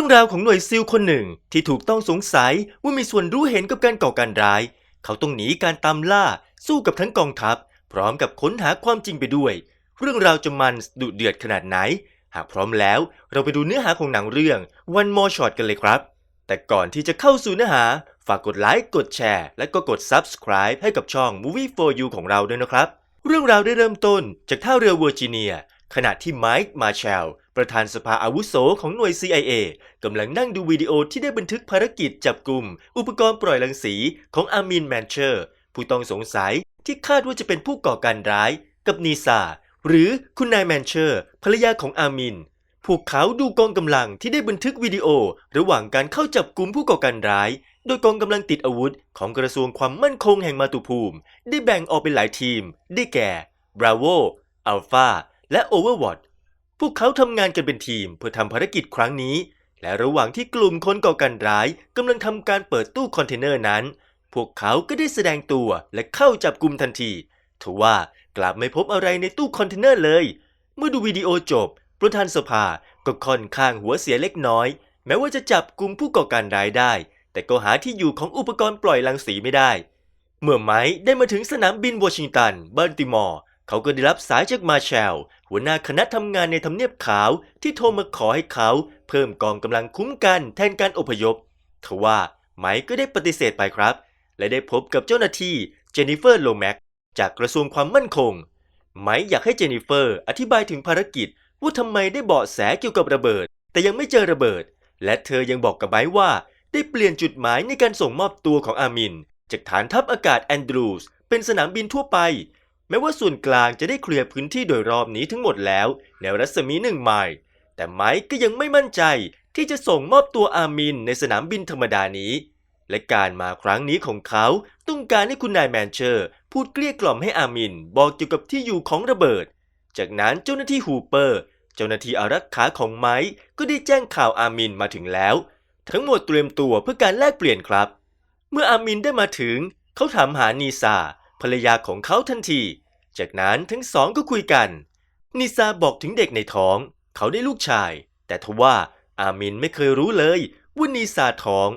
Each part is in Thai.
รื่องราวของหน่วยซิลคนหนึ่งที่ถูกต้องสงสัยว่ามีส่วนรู้เห็นกับการก่อการร้าย เขาต้องหนีการตามล่าสู้กับทั้งกองทัพ พร้อมกับค้นหาความจริงไปด้วย เรื่องราวจะมันดุเดือดขนาดไหน หากพร้อมแล้วเราไปดูเนื้อหาของหนังเรื่อง One More Shot กันเลยครับ แต่ก่อนที่จะเข้าสู่เนื้อหา ฝากกดไลค์กดแชร์ และก็กด Subscribe ให้กับช่อง Movie for You ของเราด้วยนะครับ เรื่องราวได้เริ่มต้นจากท่าเรือเวอร์จิเนียขณะที่ไมค์มาเชล ประธานสภาอาวุโสของหน่วย CIA กำลังนั่งดูวิดีโอที่ได้บันทึกภารกิจจับกลุ่ม อุปกรณ์ปล่อยรังสีของอามินแมนเชอร์ ผู้ต้องสงสัยที่คาดว่าจะเป็นผู้ก่อการร้าย กับนีซาหรือคุณนายแมนเชอร์ภรรยาของอามิน พวกเขาดูกองกำลังที่ได้บันทึกวิดีโอ ระหว่างการเข้าจับกลุ่มผู้ก่อการร้าย โดยกองกำลังติดอาวุธของกระทรวงความมั่นคงแห่งมาตุภูมิ ได้แบ่งออกเป็นหลายทีม ได้แก่ Bravo, Alpha และ Overwatch พวกเขาทำงานกันเป็นทีมเพื่อทำภารกิจครั้งนี้ และระหว่างที่กลุ่มคนก่อการร้ายกำลังทำการเปิดตู้คอนเทนเนอร์นั้น พวกเขาก็ได้แสดงตัวและเข้าจับกลุ่มทันทีทว่ากลับไม่พบอะไรในตู้คอนเทนเนอร์เลย เมื่อดูวิดีโอจบ ประธานสภาก็ค่อนข้างหัวเสียเล็กน้อย แม้ว่าจะจับกลุ่มผู้ก่อการร้ายได้ แต่ก็หาที่อยู่ของอุปกรณ์ปล่อยรังสีไม่ได้ เมื่อไม้ได้มาถึงสนามบินวอชิงตันบัลติมอร์ เขาก็ได้รับสายจากมาแชลหัวหน้าคณะทำงานในทำเนียบขาวที่โทรมาขอให้เขาเพิ่มกองกำลังคุ้มกันแทนการอพยพทว่าไมค์ก็ได้ปฏิเสธไปครับ และได้พบกับเจ้าหน้าที่เจนนิเฟอร์โลแม็กจากกระทรวงความมั่นคง ไมค์อยากให้เจนนิเฟอร์อธิบายถึงภารกิจว่าทำไมได้เบาะแสเกี่ยวกับระเบิด แต่ยังไม่เจอระเบิด และเธอยังบอกกับไมค์ว่า ได้เปลี่ยนจุดหมายในการส่งมอบตัวของอามิน จากฐานทัพอากาศแอนดรูสเป็นสนามบินทั่วไป แม้ว่าส่วนกลางจะได้เคลียร์พื้นที่โดยรอบนี้ทั้งหมดแล้วในรัศมีหนึ่งไมล์แต่ไมค์ก็ยังไม่มั่นใจที่จะส่งมอบตัวอามินในสนามบินธรรมดานี้ และการมาครั้งนี้ของเขาต้องการให้คุณนายแมนเชอร์ พูดเกลี้ยกล่อมให้อามินบอกเกี่ยวกับที่อยู่ของระเบิด จากนั้นเจ้าหน้าที่ฮูเปอร์ เจ้าหน้าที่อารักขาของไมค์ก็ได้แจ้งข่าวอามินมาถึงแล้ว ทั้งหมดเตรียมตัวเพื่อการแลกเปลี่ยนครับ เมื่ออามินได้มาถึง เขาถามหานีซา ภรรยาของเขาทันที จากนั้นทั้งสองก็คุยกันนีซาบอกถึงเด็กในท้อง เขาได้ลูกชาย แต่ทว่าอามินไม่เคยรู้เลยว่านีซาท้อง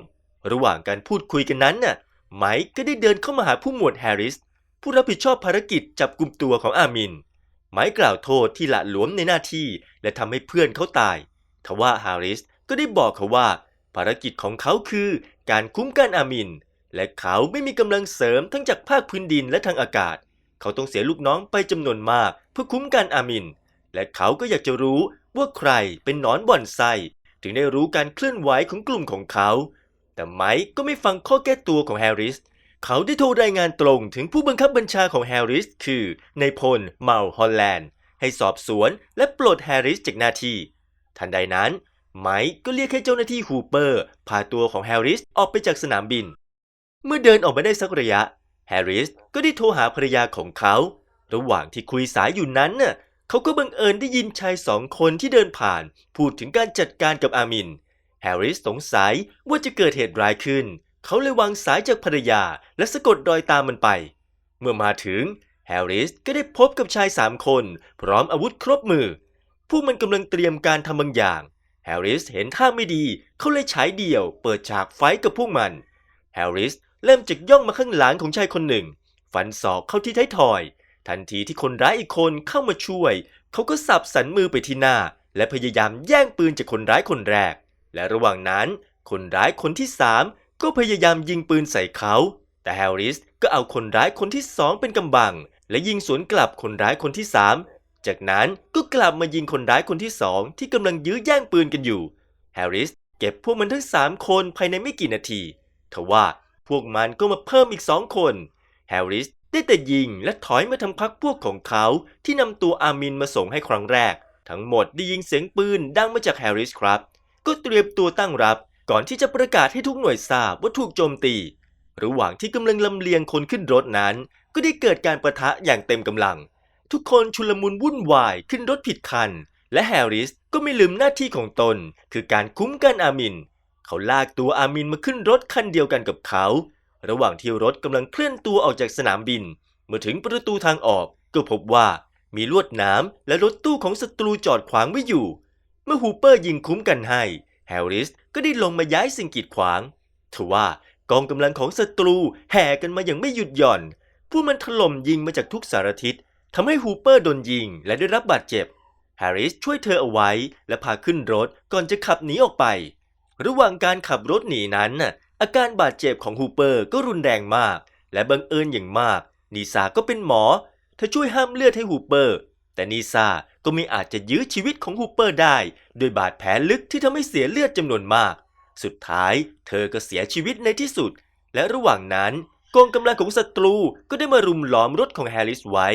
ระหว่างการพูดคุยกันนั้นน่ะไมค์ก็ได้เดินเข้ามาหาผู้หมวดแฮร์ริส ผู้รับผิดชอบภารกิจจับกลุ่มตัวของอามิน ไมค์กล่าวโทษที่ละหลวมในหน้าที่ และทำให้เพื่อนเขาตาย ทว่าแฮร์ริสก็ได้บอกเขาว่า ภารกิจของเขาคือการคุ้มกันอามิน และเขาไม่มีกำลังเสริมทั้งจากภาคพื้นดินและทางอากาศ เขาต้องเสียลูกน้องไปจำนวนมากเพื่อคุ้มกันอามิน และเขาก็อยากจะรู้ว่าใครเป็นนอนบ่อนไส้ถึงได้รู้การเคลื่อนไหวของกลุ่มของเขา แต่ไมค์ก็ไม่ฟังข้อแก้ตัวของแฮร์ริส เขาได้โทรรายงานตรงถึงผู้บังคับบัญชาของแฮร์ริส คือนายพลเมาฮอลแลนด์ ให้สอบสวนและปลดแฮร์ริสจากหน้าที่ ทันใดนั้นไมค์ก็เรียกให้เจ้าหน้าที่ฮูเปอร์ พาตัวของแฮร์ริสออกไปจากสนามบิน เมื่อเดินออกมาได้สักระยะ แฮร์ริสก็ได้โทรหาภรรยาของเขา ระหว่างที่คุยสายอยู่นั้นน่ะเขาก็บังเอิญได้ยินชายสองคนที่เดินผ่าน พูดถึงการจัดการกับอามิน แฮร์ริสสงสัยว่าจะเกิดเหตุร้ายขึ้น เขาเลยวางสายจากภรรยาและสะกดรอยตามมันไป เมื่อมาถึงแฮร์ริสก็ได้พบกับชายสามคน พร้อมอาวุธครบมือพวกมันกำลังเตรียมการทำบางอย่าง แฮร์ริสเห็นท่าไม่ดี เขาเลยฉายเดี่ยว เปิดฉากไฟกับพวกมัน แฮร์ริส เริ่มจากย่องมาข้างหลังของชายคนหนึ่ง ฟันศอกเข้าที่ท้ายทอย ทันทีที่คนร้ายอีกคนเข้ามาช่วย เขาก็สับสันมือไปที่หน้า และพยายามแย่งปืนจากคนร้ายคนแรก และระหว่างนั้น คนร้ายคนที่สามก็พยายามยิงปืนใส่เขา แต่แฮร์ริสก็เอาคนร้ายคนที่สองเป็นกำบัง และยิงสวนกลับคนร้ายคนที่สามจากนั้นก็กลับมายิงคนร้ายคนที่สองที่กำลังยื้อแย่งปืนกันอยู่ แฮร์ริสเก็บพวกมันทั้งสามคนภายในไม่กี่นาทีทว่า พวกมันก็มาเพิ่มอีกสองคนแฮร์ริสได้แต่ยิงและถอยมาทางพักพวกของเขาที่นำตัวอามินมาส่งให้ครั้งแรก ทั้งหมดได้ยิงเสียงปืนดังมาจากแฮร์ริสครับ ก็เตรียมตัวตั้งรับก่อนที่จะประกาศให้ทุกหน่วยทราบว่าถูกโจมตี ระหว่างที่กำลังลำเลียงคนขึ้นรถนั้น ก็ได้เกิดการประทะอย่างเต็มกำลัง ทุกคนชุลมุนวุ่นวายขึ้นรถผิดคัน และแฮร์ริสก็ไม่ลืมหน้าที่ของตน คือการคุ้มกันอามิน เขาลากตัวอามินมาขึ้นรถคันเดียวกันกับเขา ระหว่างที่รถกำลังเคลื่อนตัวออกจากสนามบิน เมื่อถึงประตูทางออกก็พบว่ามีลวดหน้ำและรถตู้ของศัตรูจอดขวางไว้อยู่ เมื่อฮูเปอร์ยิงคุ้มกันให้ แฮร์ริสก็ได้ลงมาย้ายสิ่งกีดขวางทว่ากองกำลังของศัตรูแห่กันมาอย่างไม่หยุดหย่อนพวกมันถล่มยิงมาจากทุกสารทิศทำให้ฮูเปอร์โดนยิงและได้รับบาดเจ็บ แฮร์ริสช่วยเธอเอาไว้และพาขึ้นรถก่อนจะขับหนีออกไป ระหว่างการขับรถหนีนั้นอาการบาดเจ็บของฮูเปอร์ก็รุนแรงมาก และบังเอิญอย่างมาก นีซาก็เป็นหมอ เธอช่วยห้ามเลือดให้ฮูเปอร์ แต่นีซาก็ไม่อาจจะยื้อชีวิตของฮูเปอร์ได้โดวยบาดแผลลึกที่ทำให้เสียเลือดจำนวนมาก สุดท้ายเธอก็เสียชีวิตในที่สุด และระหว่างนั้นกองกำลังของศัตรูก็ได้มารุมล้อมรถของแฮร์ริสไว้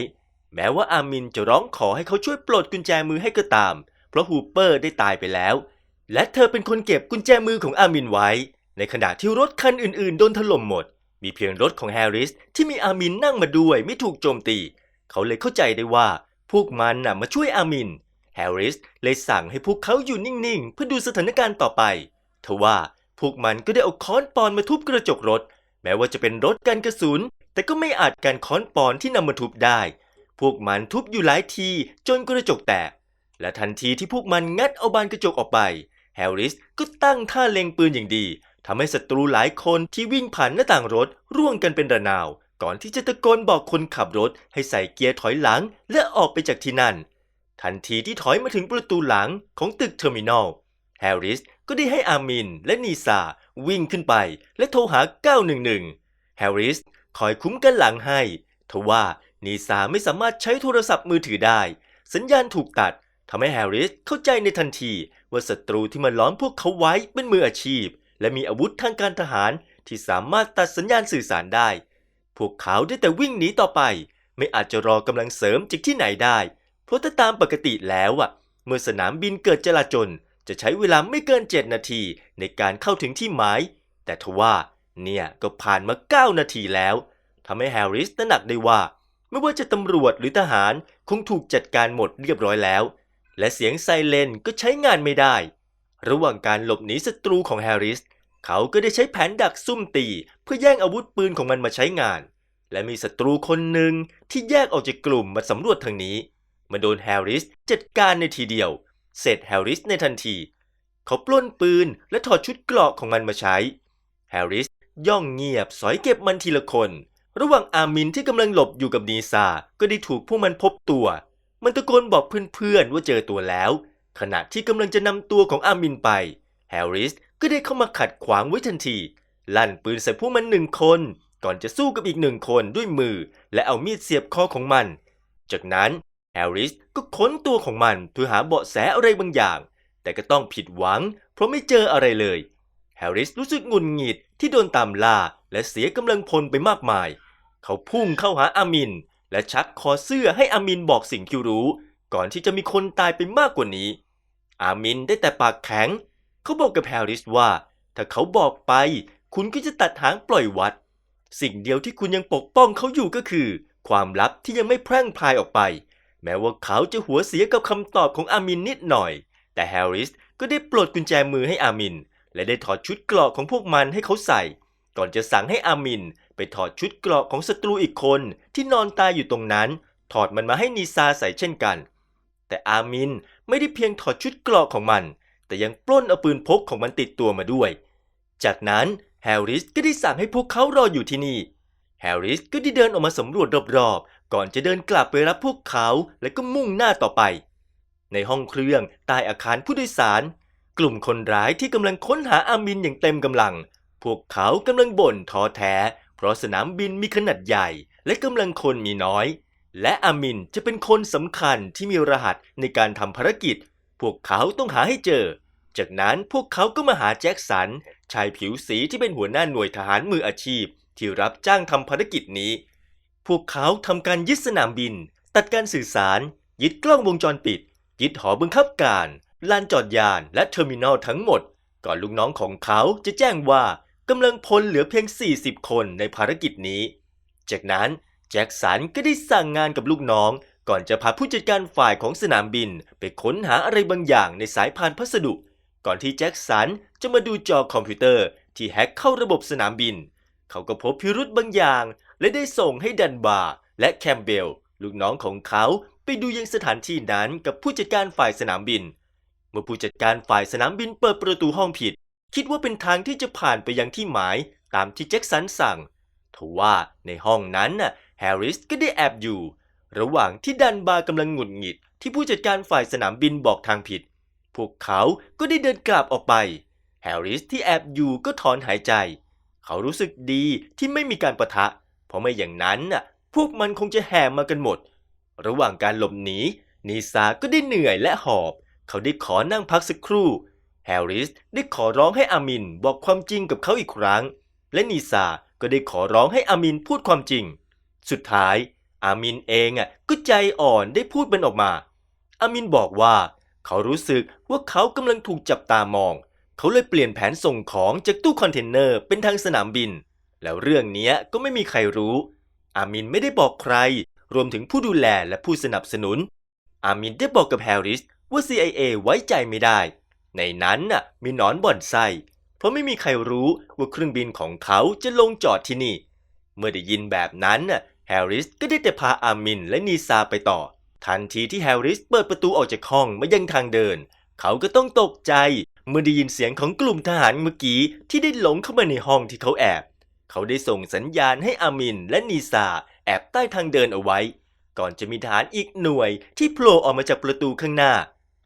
แม้ว่าอามินจะร้องขอให้เขาช่วยปลดกุญแจมือให้ก็ตาม เพราะฮูเปอร์ได้ตายไปแล้ว และเธอเป็นคนเก็บกุญแจมือของอามินไว้ ในขณะที่รถคันอื่นๆ โดนถล่มหมด มีเพียงรถของแฮร์ริสที่มีอามินนั่งมาด้วยไม่ถูกโจมตี เขาเลยเข้าใจได้ว่าพวกมันน่ะมาช่วยอามิน แฮร์ริสเลยสั่งให้พวกเขาอยู่นิ่งๆ เพื่อดูสถานการณ์ต่อไปทว่าพวกมันก็ได้เอาค้อนปอนมาทุบกระจกรถ แม้ว่าจะเป็นรถกันกระสุน แต่ก็ไม่อาจกันค้อนปอนที่นำมาทุบได้ พวกมันทุบอยู่หลายทีจนกระจกแตก และทันทีที่พวกมันงัดเอาบานกระจกออกไป แฮร์ริสก็ตั้งท่าเล็งปืนอย่างดีทำให้ศัตรูหลายคนที่วิ่งผ่านหน้าต่างรถร่วงกันเป็นระนาว ก่อนที่จะตะโกนบอกคนขับรถให้ใส่เกียร์ถอยหลังและออกไปจากที่นั่น ทันทีที่ถอยมาถึงประตูหลังของตึกเทอร์มินอลแฮร์ริสก็ได้ให้อามินและนีซาวิ่งขึ้นไปและโทรหา 911 แฮร์ริสคอยคุ้มกันหลังให้ทว่านีซาไม่สามารถใช้โทรศัพท์มือถือได้ สัญญาณถูกตัด ทำให้แฮร์ริสเข้าใจในทันทีว่าศัตรูที่มาล้อมพวกเขาไว้เป็นมืออาชีพ และมีอาวุธทางการทหารที่สามารถตัดสัญญาณสื่อสารได้ พวกเขาได้แต่วิ่งหนีต่อไป ไม่อาจจะรอกำลังเสริมจากที่ไหนได้ เพราะถ้าตามปกติแล้วอะ เมื่อสนามบินเกิดจลาจลจะใช้เวลาไม่เกิน 7 นาทีในการเข้าถึงที่หมาย แต่ทว่าเนี่ยก็ผ่านมา 9 นาทีแล้วทำให้แฮร์ริสตระหนักได้ว่า ไม่ว่าจะตำรวจหรือทหารคงถูกจัดการหมดเรียบร้อยแล้ว และเสียงไซเรนก็ใช้งานไม่ได้ ระหว่างการหลบหนีศัตรูของแฮร์ริส เขาก็ได้ใช้แผนดักซุ่มตี เพื่อแย่งอาวุธปืนของมันมาใช้งาน และมีศัตรูคนหนึ่งที่แยกออกจากกลุ่มมาสำรวจทางนี้มาโดนแฮร์ริสจัดการในทีเดียว เสร็จแฮร์ริสในทันที เขาปล้นปืนและถอดชุดเกราะของมันมาใช้ แฮร์ริสย่องเงียบสอยเก็บมันทีละคน ระหว่างอามินที่กำลังหลบอยู่กับนีซาก็ได้ถูกพวกมันพบตัว มันตะโกนบอกเพื่อนๆว่าเจอตัวแล้ว ขณะที่กำลังจะนำตัวของอามินไป แฮร์ริสก็ได้เข้ามาขัดขวางไว้ทันที ลั่นปืนใส่พวกมันหนึ่งคน ก่อนจะสู้กับอีกหนึ่งคนด้วยมือ และเอามีดเสียบคอของมัน จากนั้นแฮร์ริสก็ค้นตัวของมันเพื่อหาเบาะแสอะไรบางอย่าง แต่ก็ต้องผิดหวัง เพราะไม่เจออะไรเลย แฮร์ริสรู้สึกงุนหงิดที่โดนตามล่าและเสียกำลังพลไปมากมาย เขาพุ่งเข้าหาอามิน และชักคอเสื้อให้อามินบอกสิ่งที่รู้ ก่อนที่จะมีคนตายไปมากกว่านี้ อามินได้แต่ปากแข็ง เขาบอกกับแฮริสว่า ถ้าเขาบอกไป คุณก็จะตัดหางปล่อยวัด สิ่งเดียวที่คุณยังปกป้องเขาอยู่ก็คือ ความลับที่ยังไม่แพร่งพรายออกไป แม้ว่าเขาจะหัวเสียกับคำตอบของอามินนิดหน่อย แต่แฮริสก็ได้ปลดกุญแจมือให้อามิน และได้ถอดชุดเกราะของพวกมันให้เขาใส่ ก่อนจะสั่งให้อามิน ไปถอดชุดเกราะของศัตรูอีกคนที่นอนตายอยู่ตรงนั้น ถอดมันมาให้นีซาใส่เช่นกัน แต่อามินไม่ได้เพียงถอดชุดเกราะของมัน แต่ยังปล้นเอาปืนพกของมันติดตัวมาด้วย จากนั้นแฮร์ริสก็ได้สั่งให้พวกเขารออยู่ที่นี่แฮร์ริสก็ได้เดินออกมาสำรวจรอบๆ ก่อนจะเดินกลับไปรับพวกเขาและก็มุ่งหน้าต่อไป ในห้องเครื่องใต้อาคารผู้โดยสาร กลุ่มคนร้ายที่กำลังค้นหาอามินอย่างเต็มกำลัง พวกเขากำลังบ่นท้อแท้ เพราะสนามบินมีขนาดใหญ่และกำลังคนมีน้อย และอามินจะเป็นคนสำคัญที่มีรหัสในการทำภารกิจ พวกเขาต้องหาให้เจอ จากนั้นพวกเขาก็มาหาแจ็คสัน ชายผิวสีที่เป็นหัวหน้าหน่วยทหารมืออาชีพ ที่รับจ้างทำภารกิจนี้ พวกเขาทำการยึดสนามบิน ตัดการสื่อสาร ยึดกล้องวงจรปิด ยึดหอบังคับการลานจอดยานและเทอร์มินอลทั้งหมด ก่อนลูกน้องของเขาจะแจ้งว่า กำลังพลเหลือเพียง 40 คนในภารกิจนี้ จากนั้นแจ็คสันก็ได้สั่งงานกับลูกน้อง ก่อนจะพาผู้จัดการฝ่ายของสนามบินไปค้นหาอะไรบางอย่างในสายพานพัสดุ ก่อนที่แจ็คสันจะมาดูจอคอมพิวเตอร์ที่แฮ็กเข้าระบบสนามบิน เขาก็พบพิรุธบางอย่าง และได้ส่งให้ดันบาร์และแคมเบลลูกน้องของเขาไปดูยังสถานที่นั้นกับผู้จัดการฝ่ายสนามบิน เมื่อผู้จัดการฝ่ายสนามบินเปิดประตูห้องผิด คิดว่าเป็นทางที่จะผ่านไปยังที่หมายตามที่แจ็คสันสั่งทว่าในห้องนั้นน่ะแฮร์ริสก็ได้แอบอยู่ ระหว่างที่ดันบาร์กำลังหงุดหงิด ที่ผู้จัดการฝ่ายสนามบินบอกทางผิด พวกเขาก็ได้เดินกลับออกไป แฮร์ริสที่แอบอยู่ก็ถอนหายใจ เขารู้สึกดีที่ไม่มีการประทะ เพราะไม่อย่างนั้นน่ะพวกมันคงจะแห่มากันหมด ระหว่างการหลบหนีนีซาก็ได้เหนื่อยและหอบ เขาได้ขอนั่งพักสักครู่ แฮร์ริสได้ขอร้องให้อามินบอกความจริงกับเขาอีกครั้ง และนีซาก็ได้ขอร้องให้อามินพูดความจริง สุดท้าย อามินเองอะก็ใจอ่อนได้พูดมันออกมา อามินบอกว่า เขารู้สึกว่าเขากำลังถูกจับตามอง เขาเลยเปลี่ยนแผนส่งของจากตู้คอนเทนเนอร์เป็นทางสนามบิน แล้วเรื่องนี้ก็ไม่มีใครรู้ อามินไม่ได้บอกใคร รวมถึงผู้ดูแลและผู้สนับสนุน อามินได้บอกกับแฮร์ริสว่า CIA ไว้ใจไม่ได้ ในนั้นน่ะมีหนอนบ่อนไส้เพราะไม่มีใครรู้ว่าเครื่องบินของเขาจะลงจอดที่นี่ เมื่อได้ยินแบบนั้นน่ะแฮร์ริสก็ได้แต่พาอามินและนีซาไปต่อ ทันทีที่แฮร์ริสเปิดประตูออกจากห้องมายังทางเดิน เขาก็ต้องตกใจเมื่อได้ยินเสียงของกลุ่มทหารเมื่อกี้ที่ได้หลงเข้ามาในห้องที่เขาแอบ เขาได้ส่งสัญญาณให้อามินและนีซาแอบใต้ทางเดินเอาไว้ ก่อนจะมีทหารอีกหน่วยที่โผล่ออกมาจากประตูข้างหน้า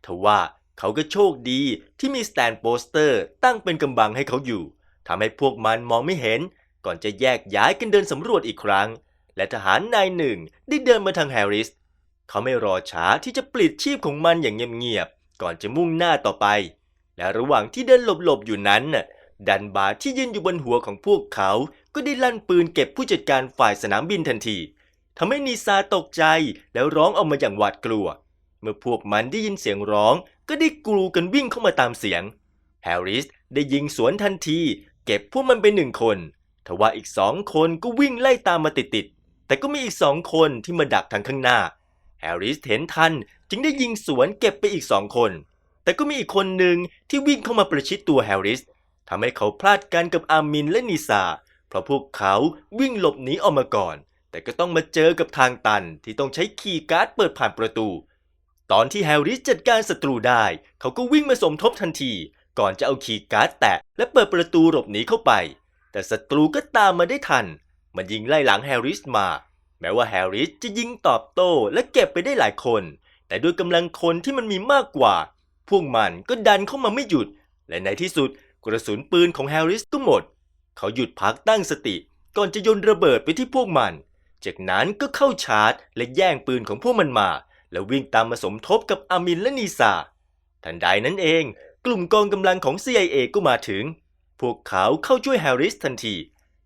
ทว่า เขาก็โชคดีที่มีสแตนโปสเตอร์ตั้งเป็นกำบังให้เขาอยู่ทำให้พวกมันมองไม่เห็น ก่อนจะแยกย้ายกันเดินสำรวจอีกครั้ง และทหารนายหนึ่งได้เดินมาทางแฮร์ริส เขาไม่รอช้าที่จะปลิดชีพของมันอย่างเงียบๆก่อนจะมุ่งหน้าต่อไป และระหว่างที่เดินหลบๆอยู่นั้นน่ะดันบาร์ที่ยืนอยู่บนหัวของพวกเขา ก็ได้ลั่นปืนเก็บผู้จัดการฝ่ายสนามบินทันทีทำให้นีซาตกใจแล้วร้องออกมาอย่างหวาดกลัว เมื่อพวกมันได้ยินเสียงร้อง ก็ได้กรูกันวิ่งเข้ามาตามเสียง แฮร์ริสได้ยิงสวนทันที เก็บพวกมันไปหนึ่งคน ทว่าอีกสองคนก็วิ่งไล่ตามมาติดๆ แต่ก็มีอีกสองคนที่มาดักทางข้างหน้า แฮร์ริสเห็นทันจึงได้ยิงสวนเก็บไปอีกสองคน แต่ก็มีอีกคนหนึ่งที่วิ่งเข้ามาประชิดตัวแฮร์ริสทำให้เขาพลาดกันกับอามินและนิซา เพราะพวกเขาวิ่งหลบหนีออกมาก่อน แต่ก็ต้องมาเจอกับทางตันที่ต้องใช้คีย์การ์ดเปิดผ่านประตู ตอนที่แฮร์ริสจัดการศัตรูได้ เขาก็วิ่งมาสมทบทันที ก่อนจะเอาคีย์การ์ดแตะและเปิดประตูหลบหนีเข้าไป แต่ศัตรูก็ตามมาได้ทัน มันยิงไล่หลังแฮร์ริสมา แม้ว่าแฮร์ริสจะยิงตอบโต้และเก็บไปได้หลายคน แต่ด้วยกำลังคนที่มันมีมากกว่า พวกมันก็ดันเข้ามาไม่หยุด และในที่สุดกระสุนปืนของแฮร์ริสก็หมด เขาหยุดพักตั้งสติ ก่อนจะโยนระเบิดไปที่พวกมัน จากนั้นก็เข้าชาร์จ และแย่งปืนของพวกมันมา แล้ววิ่งตามมาสมทบกับอามินและนีซาทันใดนั้นเอง กลุ่มกองกำลังของ CIA ก็มาถึง พวกเขาเข้าช่วยแฮร์ริสทันที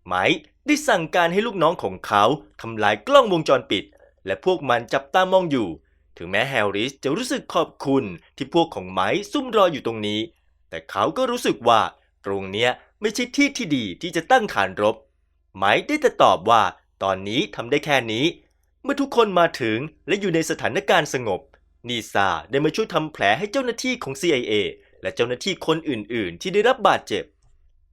ไมค์ได้สั่งการให้ลูกน้องของเขาทำลายกล้องวงจรปิด และพวกมันจับตามองอยู่ ถึงแม้แฮร์ริสจะรู้สึกขอบคุณที่พวกของไมค์ซุ่มรออยู่ตรงนี้ แต่เขาก็รู้สึกว่าตรงเนี้ยไม่ใช่ที่ที่ดีที่จะตั้งฐานรบ ไมค์ได้แต่ตอบว่าตอนนี้ทำได้แค่นี้ เมื่อทุกคนมาถึงและอยู่ในสถานการณ์สงบ นีซาได้มาช่วยทำแผลให้เจ้าหน้าที่ของ CIA และเจ้าหน้าที่คนอื่น ๆ ที่ได้รับบาดเจ็บ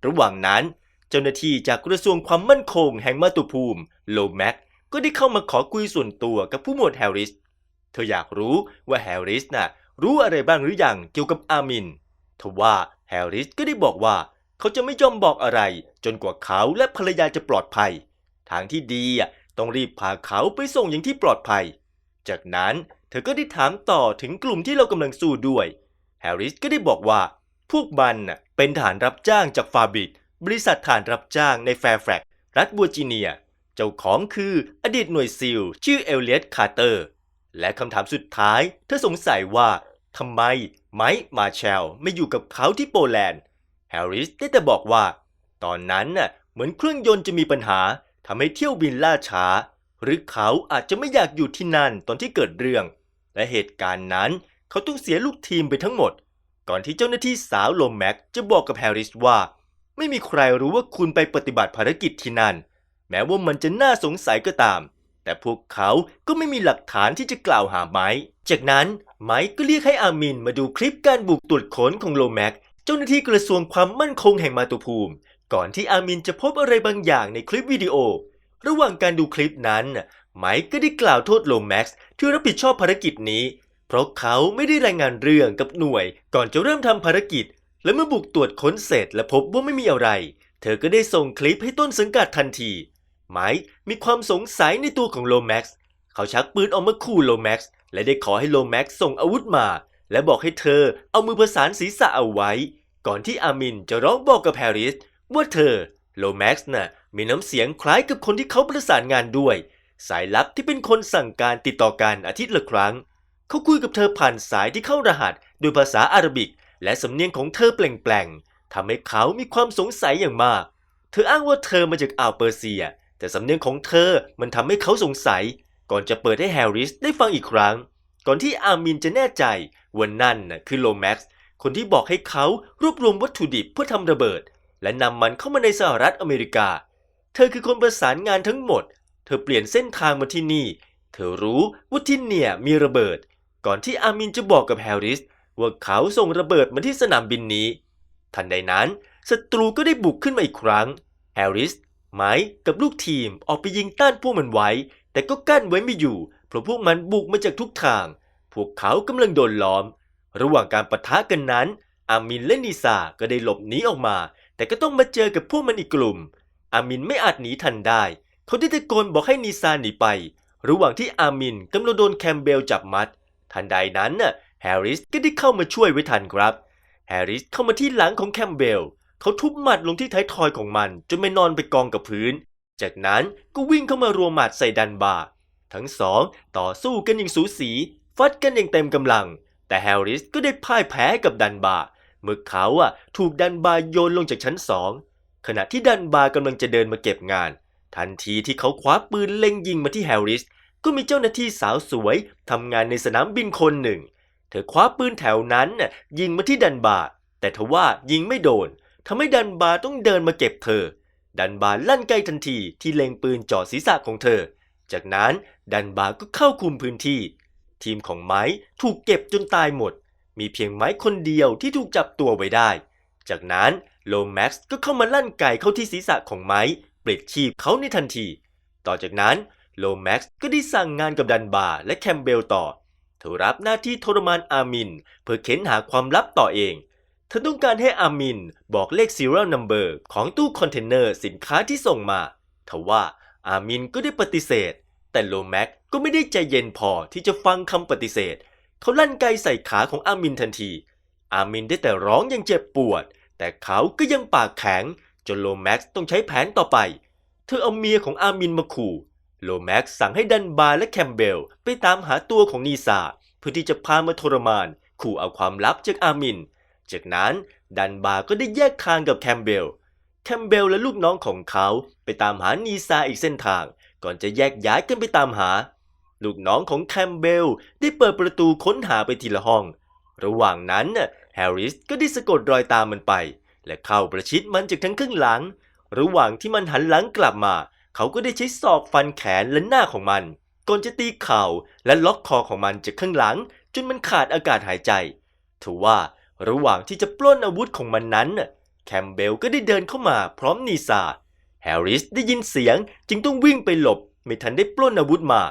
ระหว่างนั้นเจ้าหน้าที่จากกระทรวงความมั่นคงแห่งมาตุภูมิ โลแม็กก็ได้เข้ามาขอคุยส่วนตัวกับผู้หมวดแฮร์ริส เธออยากรู้ว่าแฮร์ริสน่ะรู้อะไรบ้างหรือยังเกี่ยวกับอามินทว่าแฮร์ริสก็ได้บอกว่า เขาจะไม่ยอมบอกอะไร จนกว่าเขาและภรรยาจะปลอดภัย ทางที่ดีอะ ต้องรีบพาเขาไปส่งอย่างที่ปลอดภัย จากนั้นเธอก็ได้ถามต่อถึงกลุ่มที่เรากำลังสู้ด้วย แฮร์ริสก็ได้บอกว่า พวกมันเป็นฐานรับจ้างจากฟาบิกบริษัทฐานรับจ้างในแฟร์แฟกรัฐเวอร์จิเนีย เจ้าของคืออดีตหน่วยซิล ชื่อเอลเลียตคาร์เตอร์ และคำถามสุดท้าย เธอสงสัยว่าทำไมไมค์มาแชลไม่อยู่กับเขาที่โปแลนด์ แฮร์ริสได้แต่บอกว่า ตอนนั้นน่ะเหมือนเครื่องยนต์จะมีปัญหา ทำให้เที่ยวบินล่าช้า หรือเขาอาจจะไม่อยากอยู่ที่นั่นตอนที่เกิดเรื่อง และเหตุการณ์นั้นเขาต้องเสียลูกทีมไปทั้งหมด ก่อนที่เจ้าหน้าที่สาวโลแม็กจะบอกกับแฮร์ริสว่า ไม่มีใครรู้ว่าคุณไปปฏิบัติภารกิจที่นั่น แม้ว่ามันจะน่าสงสัยก็ตาม แต่พวกเขาก็ไม่มีหลักฐานที่จะกล่าวหาไม้ จากนั้นไม้ก็เรียกให้อามินมาดูคลิปการบุกตรวจค้นของโลแม็กเจ้าหน้าที่กระทรวงความมั่นคงแห่งมาตุภูมิ ก่อนที่อามินจะพบอะไรบางอย่างในคลิปวิดีโอ ระหว่างการดูคลิปนั้น ไมค์ก็ได้กล่าวโทษโลแม็กซ์ที่รับผิดชอบภารกิจนี้ เพราะเขาไม่ได้รายงานเรื่องกับหน่วย ก่อนจะเริ่มทำภารกิจ และเมื่อบุกตรวจค้นเสร็จและพบว่าไม่มีอะไร เธอก็ได้ส่งคลิปให้ต้นสังกัดทันที ไมค์มีความสงสัยในตัวของโลแม็กซ์เขาชักปืนออกมาขู่โลแม็กซ์และได้ขอให้โลแม็กซ์ส่งอาวุธมา และบอกให้เธอเอามือประสานศีรษะเอาไว้ ก่อนที่อามินจะร้องบอกกับแฮร์ริส ว่าเธอโลแม็กซ์น่ะมีน้ำเสียงคล้ายกับคนที่เขาประสานงานด้วย สายลับที่เป็นคนสั่งการติดต่อกันอาทิตย์ละครั้ง เขาคุยกับเธอผ่านสายที่เข้ารหัสโดยภาษาอาหรับิก และสำเนียงของเธอแปลงๆทำให้เขามีความสงสัยอย่างมาก เธออ้างว่าเธอมาจากอ่าวเปอร์เซีย แต่สำเนียงของเธอมันทำให้เขาสงสัย ก่อนจะเปิดให้แฮร์ริสได้ฟังอีกครั้ง ก่อนที่อามินจะแน่ใจว่านั่นน่ะคือโลแม็กซ์คนที่บอกให้เขารวบรวมวัตถุดิบเพื่อทำระเบิด และนำมันเข้ามาในสหรัฐอเมริกา เธอคือคนประสานงานทั้งหมด เธอเปลี่ยนเส้นทางมาที่นี่ เธอรู้ว่าที่เนี่ยมีระเบิด ก่อนที่อามินจะบอกกับแฮร์ริสว่าเขาส่งระเบิดมาที่สนามบินนี้ ทันใดนั้นศัตรูก็ได้บุกขึ้นมาอีกครั้ง แฮร์ริส ไมค์กับลูกทีมออกไปยิงต้านพวกมันไว้ แต่ก็กั้นไว้ไม่อยู่ เพราะพวกมันบุกมาจากทุกทาง พวกเขากำลังโดนล้อม ระหว่างการปะทะกันนั้น อามินและนิซาก็ได้หลบหนีออกมา แต่ก็ต้องมาเจอกับพวกมันอีกกลุ่ม อามินไม่อาจหนีทันได้ เขาได้ตะโกนบอกให้นิซานหนีไป ระหว่างที่อามินกำลังโดนแคมเบลจับมัด ทันใดนั้นน่ะแฮร์ริสก็ได้เข้ามาช่วยไว้ทันครับ แฮร์ริสเข้ามาที่หลังของแคมเบล เขาทุบหมัดลงที่ท้ายทอยของมัน จนไม่นอนไปกองกับพื้น จากนั้นก็วิ่งเข้ามารวมหมัดใส่ดันบาร์ทั้งสองต่อสู้กันอย่างสูสี ฟัดกันอย่างเต็มกำลัง แต่แฮร์ริสก็ได้พ่ายแพ้กับดันบาร์ เมื่อเขาอะถูกดันบาโยนลงจากชั้นสองขณะที่ดันบากำลังจะเดินมาเก็บงาน ทันทีที่เขาคว้าปืนเล็งยิงมาที่แฮร์ริส ก็มีเจ้าหน้าที่สาวสวยทำงานในสนามบินคนหนึ่ง เธอคว้าปืนแถวนั้นน่ะยิงมาที่ดันบา แต่ทว่ายิงไม่โดนทำให้ดันบาต้องเดินมาเก็บเธอ ดันบาลั่นไกทันทีที่เล็งปืนจ่อศีรษะของเธอ จากนั้นดันบาก็เข้าคุมพื้นที่ ทีมของไม้ถูกเก็บจนตายหมด มีเพียงไม้คนเดียวที่ถูกจับตัวไว้ได้ จากนั้นโลแม็กซ์ก็เข้ามาลั่นไกเข้าที่ศีรษะของไม้ปลิดชีพเขาในทันที ต่อจากนั้นโลแม็กซ์ก็ได้สั่งงานกับดันบาร์และแคมเบลต่อ เธอรับหน้าที่ทรมานอามิน เพื่อเค้นหาความลับต่อเอง เธอต้องการให้อามินบอกเลข serial number ของตู้คอนเทนเนอร์สินค้าที่ส่งมา ทว่าอามินก็ได้ปฏิเสธ แต่โลแม็กก็ไม่ได้ใจเย็นพอที่จะฟังคำปฏิเสธ เขาลั่นไกใส่ขาของอามินทันที อามินได้แต่ร้องอย่างเจ็บปวด แต่เขาก็ยังปากแข็ง จนโลแม็กซ์ต้องใช้แผนต่อไป เธอเอาเมียของอามินมาขู่โลแม็กซ์สั่งให้ดันบาร์และแคมเบลไปตามหาตัวของนีซาเพื่อที่จะพามาทรมาน ขู่เอาความลับจากอามิน จากนั้นดันบาร์ก็ได้แยกทางกับแคมเบล แคมเบลและลูกน้องของเขาไปตามหานีซาอีกเส้นทาง ก่อนจะแยกย้ายกันไปตามหา ลูกน้องของแคมเบลได้เปิดประตูค้นหาไปทีละห้อง ระหว่างนั้นแฮร์ริสก็ได้สะกดรอยตามมันไป และเข้าประชิดมันจากทั้งข้างหลัง ระหว่างที่มันหันหลังกลับมา เขาก็ได้ใช้ศอกฟันแขนและหน้าของมัน ก่อนจะตีเข่าและล็อกคอของมันจากข้างหลัง จนมันขาดอากาศหายใจถือว่าระหว่างที่จะปล้นอาวุธของมันนั้นแคมเบลก็ได้เดินเข้ามาพร้อมนีซาแฮร์ริสได้ยินเสียงจึงต้องวิ่งไปหลบ ไม่ทันได้ปล้นอาวุธมา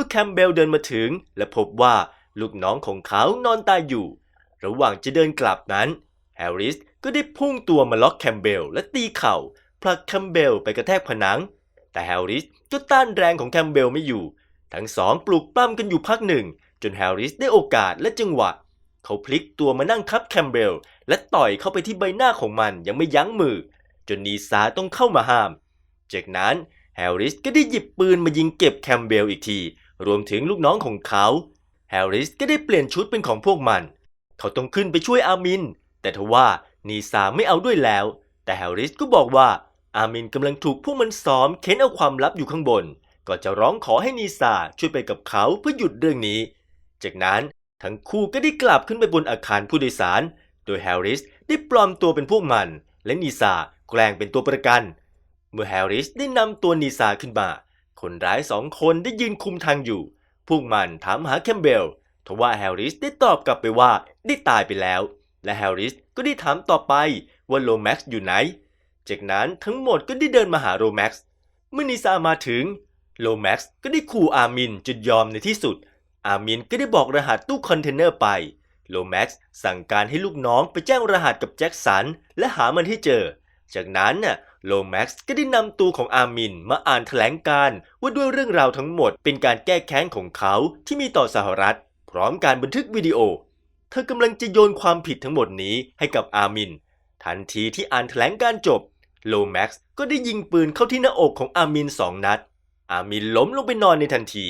มื่อแคมเบลเดินมาถึง และพบว่าลูกน้องของเขานอนตายอยู่ ระหว่างจะเดินกลับนั้นแฮร์ริสก็ได้พุ่งตัวมาล็อกแคมเบลและตีเข่าผลักแคมเบลไปกระแทกผนัง แต่แฮร์ริสก็ต้านแรงของแคมเบลไม่อยู่ ทั้งสองปลุกปล้ำกันอยู่พักหนึ่ง จนแฮร์ริสได้โอกาสและจังหวะ เขาพลิกตัวมานั่งทับแคมเบลและต่อยเข้าไปที่ใบหน้าของมันยังไม่ยั้งมือ จนนีซาต้องเข้ามาห้าม จากนั้นแฮร์ริสก็ได้หยิบปืนมายิงเก็บแคมเบลอีกที รวมถึงลูกน้องของเขาแฮร์ริสก็ได้เปลี่ยนชุดเป็นของพวกมัน เขาต้องขึ้นไปช่วยอามิน แต่ทว่านีซาไม่เอาด้วยแล้ว แต่แฮร์ริสก็บอกว่าอามินกำลังถูกพวกมันซ้อมเค้นเอาความลับอยู่ข้างบน ก็จะร้องขอให้นีซาช่วยไปกับเขาเพื่อหยุดเรื่องนี้ จากนั้นทั้งคู่ก็ได้กลับขึ้นไปบนอาคารผู้โดยสาร โดยแฮร์ริสได้ปลอมตัวเป็นพวกมัน และนีซาแกล้งเป็นตัวประกัน เมื่อแฮร์ริสได้นำตัวนีซาขึ้นมา คนร้ายสองคนได้ยืนคุมทางอยู่ พวกมันถามหาแคมเบลทว่าแฮร์ริสได้ตอบกลับไปว่าได้ตายไปแล้ว และแฮร์ริสก็ได้ถามต่อไปว่าโลแม็กซ์อยู่ไหน จากนั้นทั้งหมดก็ได้เดินมาหาโลแม็กซ์เมื่อนีซามาถึงโลแม็กซ์ก็ได้ขู่อามินจนยอมในที่สุด อามินก็ได้บอกรหัสตู้คอนเทนเนอร์ไปโลแม็กซ์สั่งการให้ลูกน้องไปแจ้งรหัสกับแจ็คสันและหามันให้เจอ จากนั้นน่ะ โลแม็กซ์ก็ได้นำตัวของอามินมาอ่านแถลงการว่าด้วยเรื่องราวทั้งหมดเป็นการแก้แค้นของเขาที่มีต่อสหรัฐ พร้อมการบันทึกวิดีโอ เธอกำลังจะโยนความผิดทั้งหมดนี้ให้กับอามิน ทันทีที่อ่านแถลงการจบ โลแม็กซ์ก็ได้ยิงปืนเข้าที่หน้าอกของอามินสองนัด อามินล้มลงไปนอนในทันที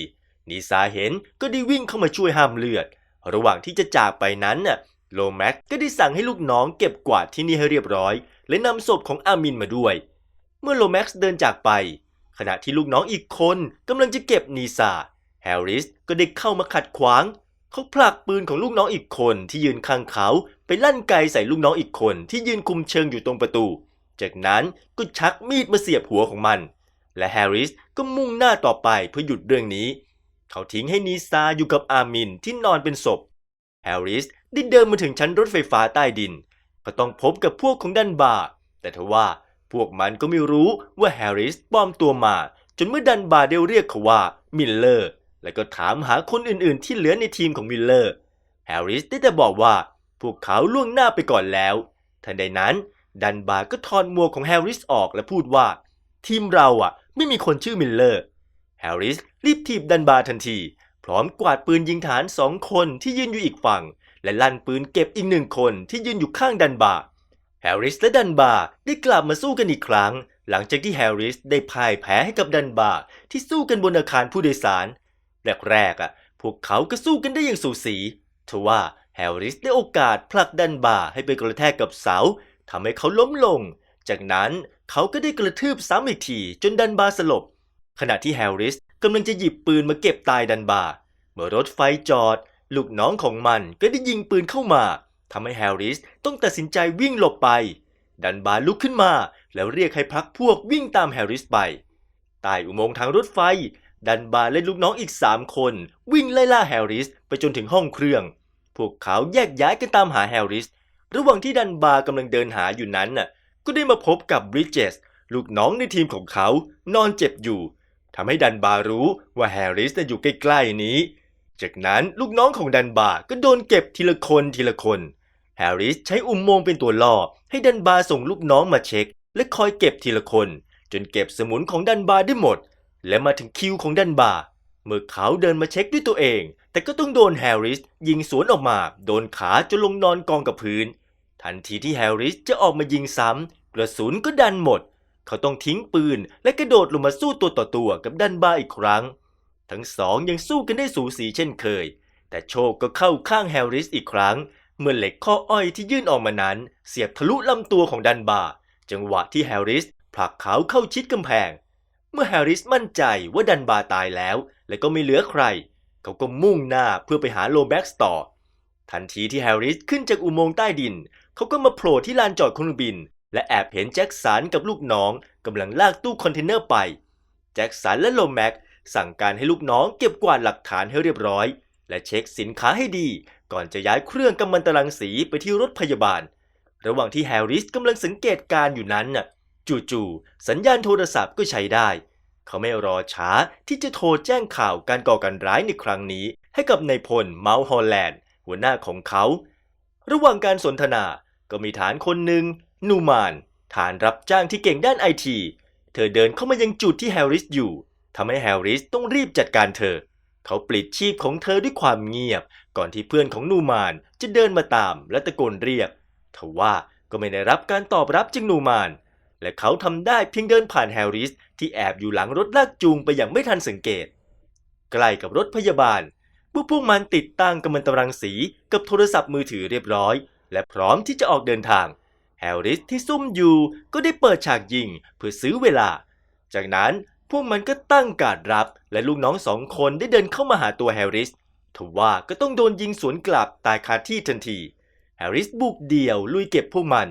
นิซาเห็นก็ได้วิ่งเข้ามาช่วยห้ามเลือด ระหว่างที่จะจากไปนั้นน่ะ โลแม็กก็ได้สั่งให้ลูกน้องเก็บกวาดที่นี่ให้เรียบร้อย และนำศพของอามินมาด้วย เมื่อโลแม็กซ์เดินจากไป ขณะที่ลูกน้องอีกคนกำลังจะเก็บนีซาแฮร์ริสก็ได้เข้ามาขัดขวางเขาผลักปืนของลูกน้องอีกคนที่ยืนข้างเขาไปลั่นไกใส่ลูกน้องอีกคนที่ยืนคุมเชิงอยู่ตรงประตู จากนั้นก็ชักมีดมาเสียบหัวของมัน และแฮร์ริสก็มุ่งหน้าต่อไปเพื่อหยุดเรื่องนี้ เขาทิ้งให้นีซาอยู่กับอามินที่นอนเป็นศพ แฮร์ริส ได้เดินมาถึงชั้นรถไฟฟ้าใต้ดิน ก็ต้องพบกับพวกของดันบาร์แต่ทว่าพวกมันก็ไม่รู้ว่าแฮร์ริสปลอมตัวมา จนเมื่อดันบาร์ได้เรียกเขาว่ามิลเลอร์ และก็ถามหาคนอื่นๆ ที่เหลือในทีมของมิลเลอร์ แฮร์ริสได้แต่บอกว่าพวกเขาล่วงหน้าไปก่อนแล้ว ทันใดนั้น ดันบาร์ก็ถอดหมวกของแฮร์ริสออกและพูดว่า ทีมเราอะ ไม่มีคนชื่อมิลเลอร์ แฮร์ริสรีบถีบดันบาร์ทันที พร้อมกวาดปืนยิงฐานสองคนที่ยืนอยู่อีกฝั่ง และลั่นปืนเก็บอีกหนึ่งคนที่ยืนอยู่ข้างดันบาร์แฮร์ริสและดันบาร์ได้กลับมาสู้กันอีกครั้ง หลังจากที่แฮร์ริสได้พ่ายแพ้ให้กับดันบาร์ที่สู้กันบนอาคารผู้โดยสาร แรกๆอะพวกเขาก็สู้กันได้อย่างสูสีทว่าแฮร์ริสได้โอกาสผลักดันบาร์ให้ไปกระแทกกับเสาทำให้เขาล้มลง จากนั้นเขาก็ได้กระทืบซ้ำอีกทีจนดันบาร์สลบ ขณะที่แฮร์ริสกำลังจะหยิบปืนมาเก็บตายดันบาร์เมื่อรถไฟจอด ลูกน้องของมันก็ได้ยิงปืนเข้ามาทำให้แฮร์ริสต้องตัดสินใจวิ่งหลบไป ดันบาร์ลุกขึ้นมา แล้วเรียกให้พักพวกวิ่งตามแฮร์ริสไปใต้อุโมงค์ทางรถไฟ ดันบาร์และลูกน้องอีกสามคน วิ่งไล่ล่าแฮร์ริสไปจนถึงห้องเครื่อง พวกเขาแยกย้ายกันตามหาแฮร์ริส ระหว่างที่ดันบาร์กำลังเดินหาอยู่นั้นน่ะ ก็ได้มาพบกับบริดเจสลูกน้องในทีมของเขานอนเจ็บอยู่ทำให้ดันบาร์รู้ว่าแฮร์ริสน่ะอยู่ใกล้ๆนี้ จากนั้นลูกน้องของดันบาร์ก็โดนเก็บทีละคนทีละคน แฮร์ริสใช้อุโมงค์เป็นตัวล่อ ให้ดันบาร์ส่งลูกน้องมาเช็ค และคอยเก็บทีละคน จนเก็บสมุนของดันบาร์ได้หมด และมาถึงคิวของดันบาร์เมื่อเขาเดินมาเช็คด้วยตัวเอง แต่ก็ต้องโดนแฮร์ริสยิงสวนออกมา โดนขาจนลงนอนกองกับพื้น ทันทีที่แฮร์ริสจะออกมายิงซ้ำกระสุนก็ดันหมด เขาต้องทิ้งปืนและกระโดดลงมาสู้ตัวต่อตัวกับดันบาร์อีกครั้ง ทั้งสองยังสู้กันได้สูสีเช่นเคย แต่โชคก็เข้าข้างแฮร์ริสอีกครั้ง เมื่อเหล็กข้ออ้อยที่ยื่นออกมานั้น เสียบทะลุลำตัวของดันบาร์จังหวะที่แฮร์ริสผลักเขาเข้าชิดกำแพง เมื่อแฮร์ริสมั่นใจว่าดันบาร์ตายแล้ว และก็ไม่เหลือใคร เขาก็มุ่งหน้าเพื่อไปหาโลแบ็กต่อ ทันทีที่แฮร์ริสขึ้นจากอุโมงค์ใต้ดิน เขาก็มาโผล่ที่ลานจอดเครื่องบิน และแอบเห็นแจ็คสันกับลูกน้องกำลังลากตู้คอนเทนเนอร์ไป แจ็คสันและโลแม็ก สั่งการให้ลูกน้องเก็บกวาดหลักฐานให้เรียบร้อย และเช็คสินค้าให้ดี ก่อนจะย้ายเครื่องกำมันตรังสีไปที่รถพยาบาล ระหว่างที่แฮร์ริสกำลังสังเกตการณ์อยู่นั้นน่ะจู่ๆสัญญาณโทรศัพท์ก็ใช้ได้ เขาไม่รอช้าที่จะโทรแจ้งข่าวการก่อการร้ายในครั้งนี้ ให้กับนายพลเมาส์ฮอลแลนด์ หัวหน้าของเขา ระหว่างการสนทนาก็มีฐานคนหนึ่งนูมาน ฐานรับจ้างที่เก่งด้านไอที เธอเดินเข้ามายังจุดที่แฮร์ริสอยู่ ทำให้แฮร์ริสต้องรีบจัดการเธอ เขาปลิดชีพของเธอด้วยความเงียบ ก่อนที่เพื่อนของนูมานจะเดินมาตามและตะโกนเรียกทว่าก็ไม่ได้รับการตอบรับจากนูมาน และเขาทำได้เพียงเดินผ่านแฮร์ริสที่แอบอยู่หลังรถลากจูงไปอย่างไม่ทันสังเกต ใกล้กับรถพยาบาลพวกพวกมันติดตั้งกำมันตรังสีกับโทรศัพท์มือถือเรียบร้อย และพร้อมที่จะออกเดินทาง แฮร์ริสที่ซุ่มอยู่ก็ได้เปิดฉากยิงเพื่อซื้อเวลา จากนั้น พวกมันก็ตั้งการรับ และลูกน้องสองคนได้เดินเข้ามาหาตัวแฮร์ริสทว่าก็ต้องโดนยิงสวนกลับตายคาที่ทันที แฮร์ริสบุกเดี่ยวลุยเก็บพวกมัน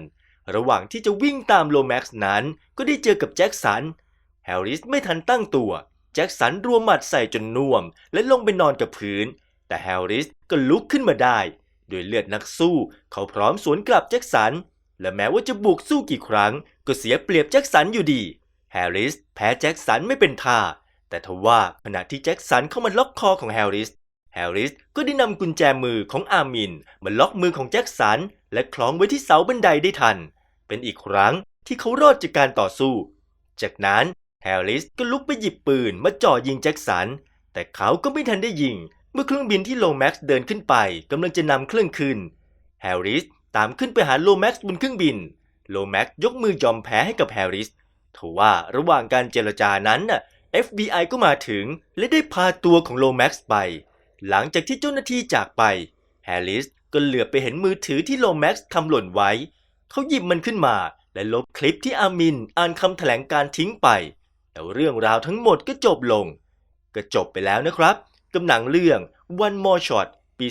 ระหว่างที่จะวิ่งตามโลแม็กซ์นั้น ก็ได้เจอกับแจ็คสัน แฮร์ริสไม่ทันตั้งตัว แจ็คสันรวมหมัดใส่จนน่วม และลงไปนอนกับพื้น แต่แฮร์ริสก็ลุกขึ้นมาได้ โดยเลือดนักสู้ เขาพร้อมสวนกลับแจ็คสัน และแม้ว่าจะบุกสู้กี่ครั้ง ก็เสียเปรียบแจ็คสันอยู่ดี แฮร์ริสแพ้แจ็คสันไม่เป็นท่า แต่ทว่าขณะที่แจ็คสันเข้ามาล็อกคอของแฮร์ริส แฮร์ริสก็ได้นำกุญแจมือของอามินมาล็อกมือของแจ็คสัน และคล้องไว้ที่เสาบันไดได้ทัน เป็นอีกครั้งที่เขารอดจากการต่อสู้ จากนั้นแฮร์ริสก็ลุกไปหยิบปืนมาจ่อยิงแจ็คสัน แต่เขาก็ไม่ทันได้ยิง เมื่อเครื่องบินที่โลแม็กซ์เดินขึ้นไปกำลังจะนำเครื่องขึ้น แฮร์ริสตามขึ้นไปหาโลแม็กซ์บนเครื่องบิน โลแม็กซ์ยกมือยอมแพ้ให้กับแฮร์ริส ทว่าระหว่างการเจรจานั้นน่ะ FBI ก็มาถึงและได้พาตัวของโลแม็กซ์ไป หลังจากที่เจ้าหน้าที่จากไป แฮร์ริสก็เหลือไปเห็นมือถือที่โลแม็กซ์ทำหล่นไว้ เขาหยิบมันขึ้นมา และลบคลิปที่อามินอ่านคำแถลงการทิ้งไปแล้วเรื่องราวทั้งหมดก็จบลง ก็จบไปแล้วนะครับ กับหนังเรื่อง One More Shot ปี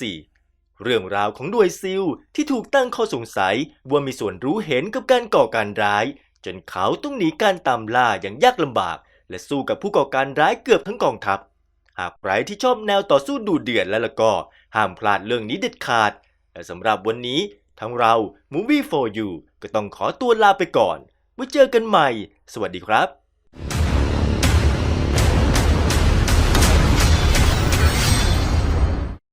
2024 เรื่องราวของดวยซิลที่ถูกตั้งข้อสงสัยว่ามีส่วนรู้เห็นกับการก่อการร้าย จนเขาต้องหนีการตามล่าอย่างยากลำบาก และสู้กับผู้ก่อการร้ายเกือบทั้งกองทัพ หากใครที่ชอบแนวต่อสู้ดูเดือดแล้วละก็ห้ามพลาดเรื่องนี้เด็ดขาด และสำหรับวันนี้ทั้งเรา Movie for You ก็ต้องขอตัวลาไปก่อนไว้เจอกันใหม่ สวัสดีครับ